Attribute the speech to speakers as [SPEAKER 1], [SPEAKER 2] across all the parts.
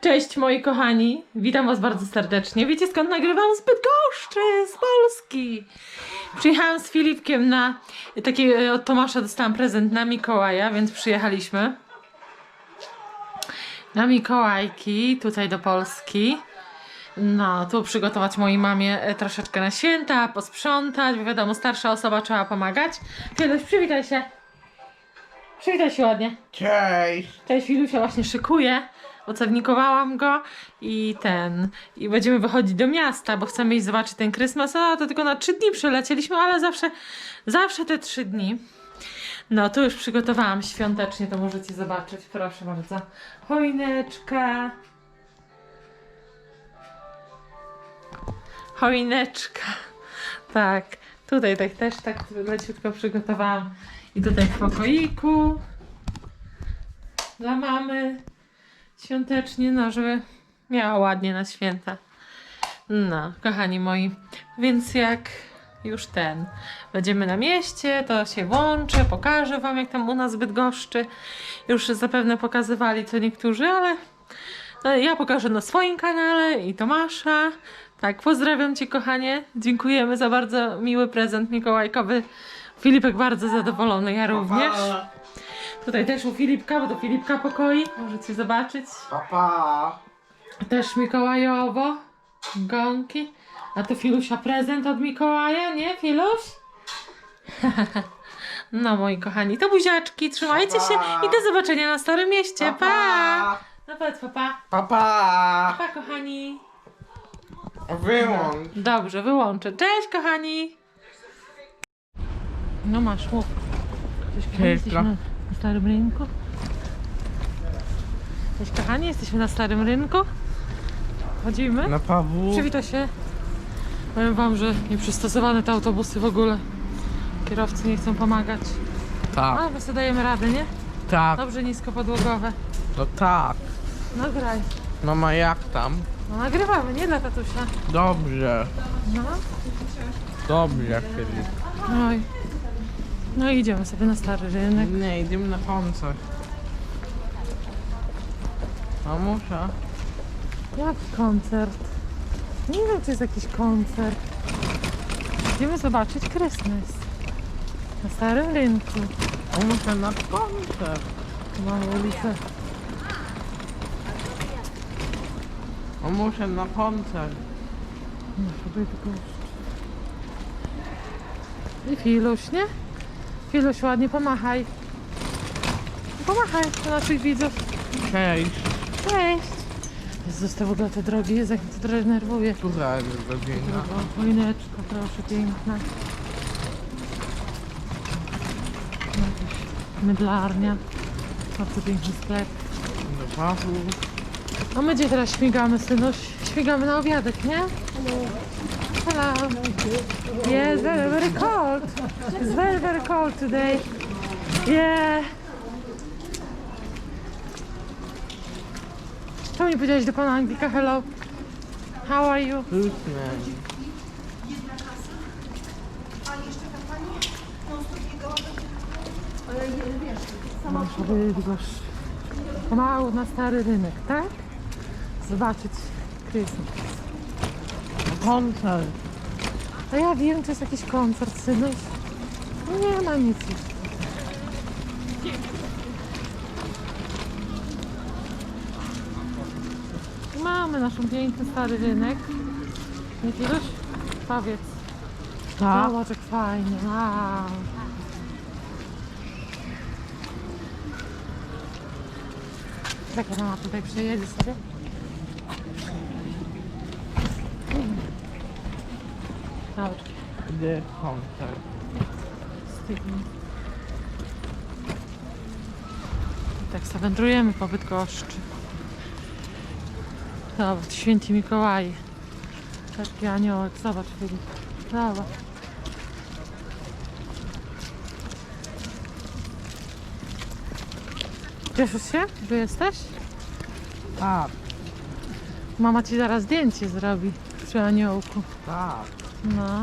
[SPEAKER 1] Cześć moi kochani, witam was bardzo serdecznie. Wiecie skąd nagrywam? Z Bydgoszczy, z Polski. Przyjechałam z Filipkiem na taki e, od Tomasza dostałam prezent na Mikołaja, więc przyjechaliśmy na Mikołajki tutaj do Polski. No, tu przygotować mojej mamie e, troszeczkę na święta, posprzątać, bo wiadomo, starsza osoba trzeba pomagać. Fieluś, przywitaj się. Przywitaj się ładnie.
[SPEAKER 2] Cześć!
[SPEAKER 1] Cześć, Filusia właśnie szykuje. Ocewnikowałam go i ten. I będziemy wychodzić do miasta, bo chcemy iść zobaczyć ten Christmas. A to tylko na trzy dni przylecieliśmy, ale zawsze, zawsze te trzy dni. No, tu już przygotowałam świątecznie, to możecie zobaczyć. Proszę bardzo. Choineczka. Choineczka. Tak. Tutaj tak też tak leciutko przygotowałam. I tutaj w pokoiku dla mamy świątecznie, no żeby miała ładnie na święta. No, kochani moi, więc jak już ten będziemy na mieście, to się włączę, pokażę wam jak tam u nas w Bydgoszczy. Już zapewne pokazywali to niektórzy, ale no, ja pokażę na swoim kanale i Tomasza. Tak, pozdrawiam cię kochanie. Dziękujemy za bardzo miły prezent mikołajkowy. Filipek bardzo zadowolony, ja również.
[SPEAKER 2] Pa,
[SPEAKER 1] Tutaj też u Filipka, bo do Filipka pokoi. Możecie zobaczyć.
[SPEAKER 2] pa, pa.
[SPEAKER 1] Też Mikołajowo. Gonki. A tu Filusia prezent od Mikołaja, nie Filuś? No moi kochani, to buziaczki, trzymajcie się i do zobaczenia na Starym Mieście. Pa! No powiedz papa.
[SPEAKER 2] Pa, pa.
[SPEAKER 1] Pa kochani.
[SPEAKER 2] Wyłącz.
[SPEAKER 1] Dobrze, wyłączę. Cześć kochani. No masz, mów. Cześć kochani, Starym Rynku. Cześć kochani, jesteśmy na Starym Rynku. Chodzimy.
[SPEAKER 2] Na Pawłu.
[SPEAKER 1] Przywitaj się. Powiem wam, że nieprzystosowane te autobusy w ogóle. Kierowcy nie chcą pomagać.
[SPEAKER 2] Tak,
[SPEAKER 1] Ale my sobie dajemy radę, nie?
[SPEAKER 2] tak,
[SPEAKER 1] Dobrze nisko podłogowe.
[SPEAKER 2] to tak.
[SPEAKER 1] Nagraj.
[SPEAKER 2] Mama jak tam?
[SPEAKER 1] No nagrywamy, nie dla tatusia.
[SPEAKER 2] Dobrze,
[SPEAKER 1] No.
[SPEAKER 2] dobrze Filip.
[SPEAKER 1] No i, no i idziemy sobie na stary rynek.
[SPEAKER 2] Nie, idziemy na koncert. Mamusia.
[SPEAKER 1] Jak koncert? Nie wiem, czy jest jakiś koncert. Idziemy zobaczyć Christmas. Na starym rynku.
[SPEAKER 2] Mamusia na koncert.
[SPEAKER 1] Mamy ulicę.
[SPEAKER 2] Mamusia na koncert.
[SPEAKER 1] No, sobie tylko I Filuś, nie? Filuś, ładnie pomachaj. Pomachaj do naszych widzów.
[SPEAKER 2] Cześć.
[SPEAKER 1] Cześć! Jezus, to w ogóle te drogi, jest jak to denerwuje.
[SPEAKER 2] Która jest godzina?
[SPEAKER 1] O, choineczka, proszę, piękna. Jakaś mydlarnia. Bardzo piękny sklep.
[SPEAKER 2] Do Pawłu.
[SPEAKER 1] A my gdzie teraz śmigamy, synuś? Śmigamy na obiadek, nie? Hello. Yes, very, very cold. It's very, very cold today. Yeah. Czemu nie powiedziałeś do pana Anglika hello? How are you?
[SPEAKER 2] Fruitman.
[SPEAKER 1] Masz Bydgoszcz. Pomału na stary rynek, tak? Zobaczyć Christmas.
[SPEAKER 2] Koncert.
[SPEAKER 1] A ja wiem, to jest jakiś koncert, synuś. Nie ma nic już. Mamy naszą piękny stary rynek. Nie wiesz? Powiedz.
[SPEAKER 2] Tak.
[SPEAKER 1] Zobacz fajnie. Wow. Czekaj, mama tutaj przejedzie sobie. Dobra.
[SPEAKER 2] Gdzie koncert?
[SPEAKER 1] Stygnie. I tak sobie wędrujemy po Bydgoszczy. Zobacz, święci Mikołaj. Taki aniołek, zobacz Filip. Zobacz. Cieszysz się, że jesteś?
[SPEAKER 2] Tak,
[SPEAKER 1] Mama ci zaraz zdjęcie zrobi przy aniołku.
[SPEAKER 2] tak.
[SPEAKER 1] No.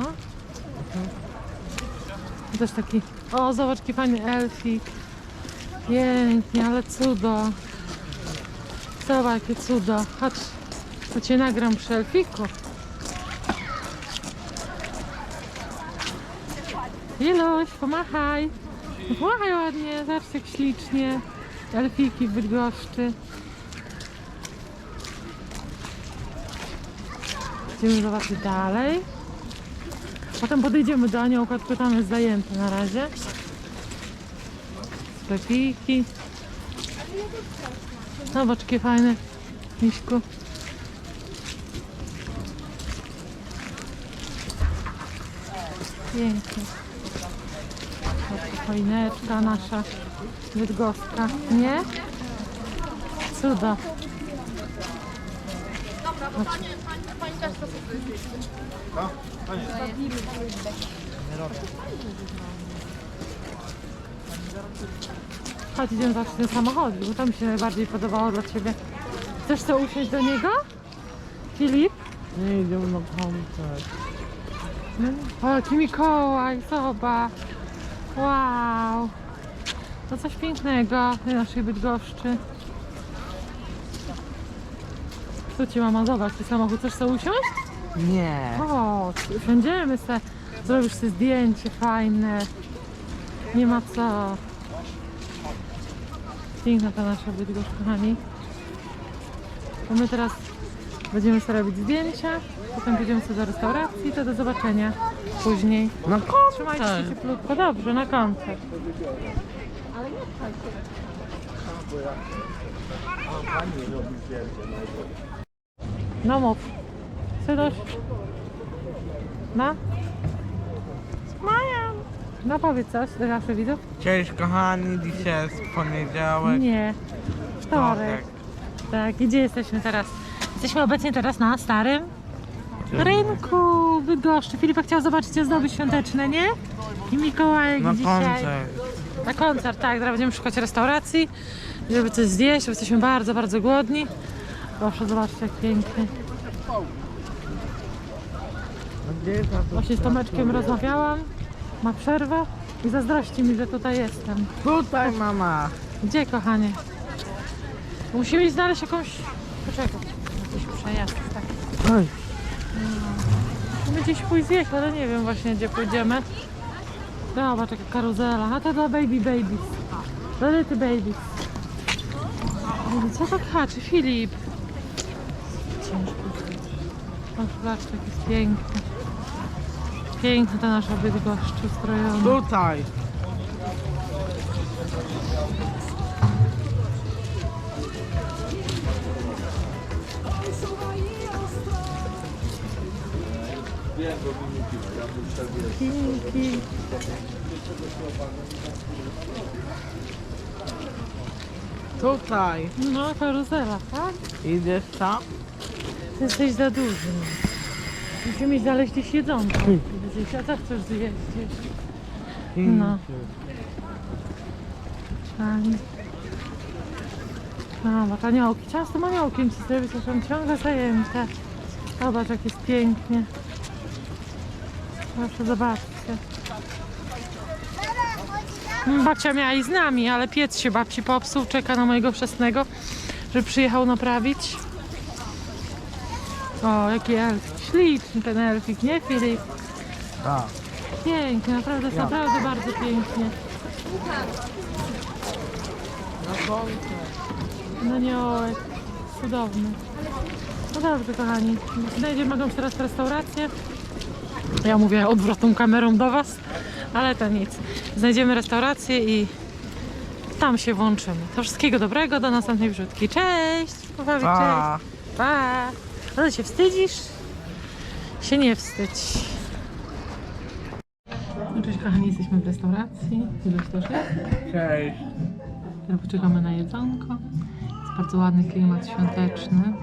[SPEAKER 1] Też taki. O, zobacz, jaki fajny elfik. Pięknie, ale cudo. Zobacz, jakie cudo. Chodź, to cię nagram przy Elfiku. Iluś, pomachaj. Pomachaj ładnie, zobaczcie jak ślicznie. Elfiki w Bydgoszczy. Idziemy zobaczyć dalej. Potem podejdziemy do aniołka, tylko tam jest zajęte na razie. Sklepiki. Zobacz, jakie fajne, Miśku. Pięknie. Choineczka nasza bydgoska, nie? Cuda. Chodź, idziemy zobaczyć ten samochód, bo to mi się najbardziej podobało dla Ciebie. Chcesz to usiąść do niego? Filip?
[SPEAKER 2] Nie idziemy na koncert.
[SPEAKER 1] O, jaki Mikołaj, zobacz. Wow. To coś pięknego w naszej Bydgoszczy. Co Ci mama, zobacz, ty samochód, chcesz sobie usiąść?
[SPEAKER 2] Nie.
[SPEAKER 1] O, będziemy se, zrobisz sobie zdjęcie fajne. Nie ma co. Piękna ta nasza Bydgoszcz, kochani. To my teraz będziemy sobie robić zdjęcia, potem pójdziemy sobie do restauracji, to do zobaczenia później.
[SPEAKER 2] Na
[SPEAKER 1] Trzymajcie się
[SPEAKER 2] koncert.
[SPEAKER 1] cieplutko, dobrze, na koncert. No mów. Sydoś. No. Maja. No powiedz coś do naszych widzów.
[SPEAKER 2] Cześć kochani, dzisiaj jest poniedziałek.
[SPEAKER 1] Nie. Wtorek. Tak, i gdzie jesteśmy teraz? Jesteśmy obecnie teraz na starym rynku Bydgoszczy. Filipa chciał zobaczyć ozdoby świąteczne, nie? I Mikołajek
[SPEAKER 2] Na
[SPEAKER 1] dzisiaj.
[SPEAKER 2] koncert.
[SPEAKER 1] Na koncert, tak. Teraz będziemy szukać restauracji, żeby coś zjeść, bo jesteśmy bardzo, bardzo głodni. Proszę, zobaczcie jak pięknie. Właśnie z Tomeczkiem rozmawiałam, ma przerwę i zazdrości mi, że tutaj jestem.
[SPEAKER 2] Tutaj mama.
[SPEAKER 1] Gdzie, kochanie? Musimy znaleźć jakąś... Poczekaj, jakiś przejazd, tak.
[SPEAKER 2] Oj.
[SPEAKER 1] Musimy gdzieś pójść zjeść, ale nie wiem właśnie, gdzie pójdziemy. Zobacz, jaka karuzela. A to dla baby babies. Dla little babies. Co tak haczy? Filip. O, zobaczcie, jak jest piękny. Piękna ta nasza Bydgoszcz ustrojona.
[SPEAKER 2] Tutaj.
[SPEAKER 1] Pinki.
[SPEAKER 2] Tutaj.
[SPEAKER 1] No, karuzela, tak?
[SPEAKER 2] Idziesz tam?
[SPEAKER 1] Jesteś za duży. no. Musimy iść znaleźć gdzieś jedzonko. Gdzieś, a co chcesz zjeść? No. Fajnie. Zobacz, aniołki. Chciałam z tym aniołkiem ci zrobić, a są ciągle zajęte. Zobacz, jak jest pięknie. Proszę, zobaczcie. Mm, Babcia miała i z nami, ale piec się babci popsuł. Czeka na mojego wczesnego, żeby przyjechał naprawić. O, jaki elfik. Śliczny ten elfik, nie Filip?
[SPEAKER 2] Tak.
[SPEAKER 1] Pięknie, naprawdę, jest naprawdę bardzo pięknie.
[SPEAKER 2] Na koncert.
[SPEAKER 1] Aniołek, cudowny. No dobrze, kochani. Znajdziemy jakąś teraz restaurację. Ja mówię odwrotną kamerą do Was, ale to nic. Znajdziemy restaurację i tam się włączymy. To wszystkiego dobrego, do następnej wrzutki. Cześć!
[SPEAKER 2] Pa.
[SPEAKER 1] cześć! Pa! Ale się wstydzisz? Się nie wstydź. No Cześć kochani, jesteśmy w restauracji. Też jest?
[SPEAKER 2] Cześć.
[SPEAKER 1] Teraz poczekamy na jedzonko. Jest bardzo ładny klimat świąteczny.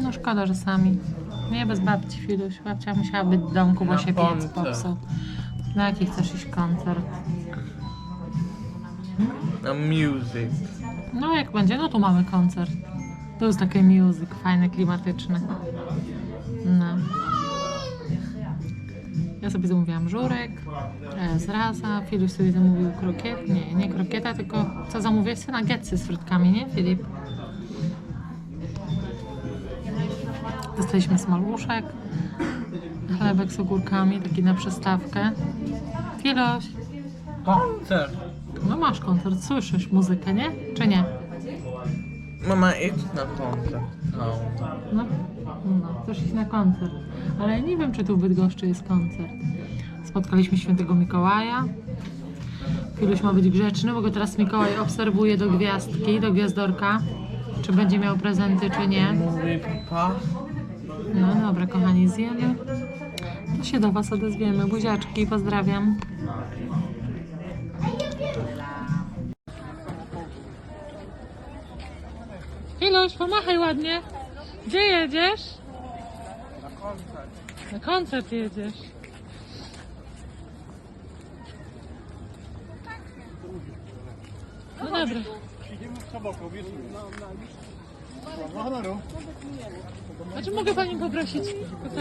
[SPEAKER 1] No szkoda, że sami. Nie bez babci Filuś. Babcia musiała być w domku, bo
[SPEAKER 2] Na
[SPEAKER 1] się piec
[SPEAKER 2] koncert.
[SPEAKER 1] popsuł. Na jaki chcesz iść koncert?
[SPEAKER 2] Na music.
[SPEAKER 1] No jak będzie, no tu mamy koncert. To jest takie music, fajne, klimatyczne. No. Ja sobie zamówiłam żurek, zraza, Filip sobie zamówił krokiet, nie, nie krokieta, tylko co zamówiłeś? Nuggetsy z frytkami, nie Filip? Dostaliśmy smaluszek, chlebek z ogórkami, taki na przystawkę. Filoś,
[SPEAKER 2] Koncert.
[SPEAKER 1] no masz koncert, słyszysz muzykę, nie? Czy nie?
[SPEAKER 2] Mama, idź na koncert. No.
[SPEAKER 1] No, no, chcesz iść na koncert. Ale nie wiem, czy tu w Bydgoszczy jest koncert. Spotkaliśmy świętego Mikołaja. Filuś ma być grzeczny, bo go teraz Mikołaj obserwuje do gwiazdki, do gwiazdorka. Czy będzie miał prezenty, czy nie.
[SPEAKER 2] Mówi papa.
[SPEAKER 1] No dobra, kochani, zjemy. To się do Was odezwiemy. Buziaczki, pozdrawiam. Filuś, pomachaj ładnie. Gdzie jedziesz?
[SPEAKER 2] Na koncert.
[SPEAKER 1] Na koncert jedziesz. No dobra.
[SPEAKER 3] Idziemy w sobotę, obiecuję. Honoru.
[SPEAKER 1] A czy mogę Pani poprosić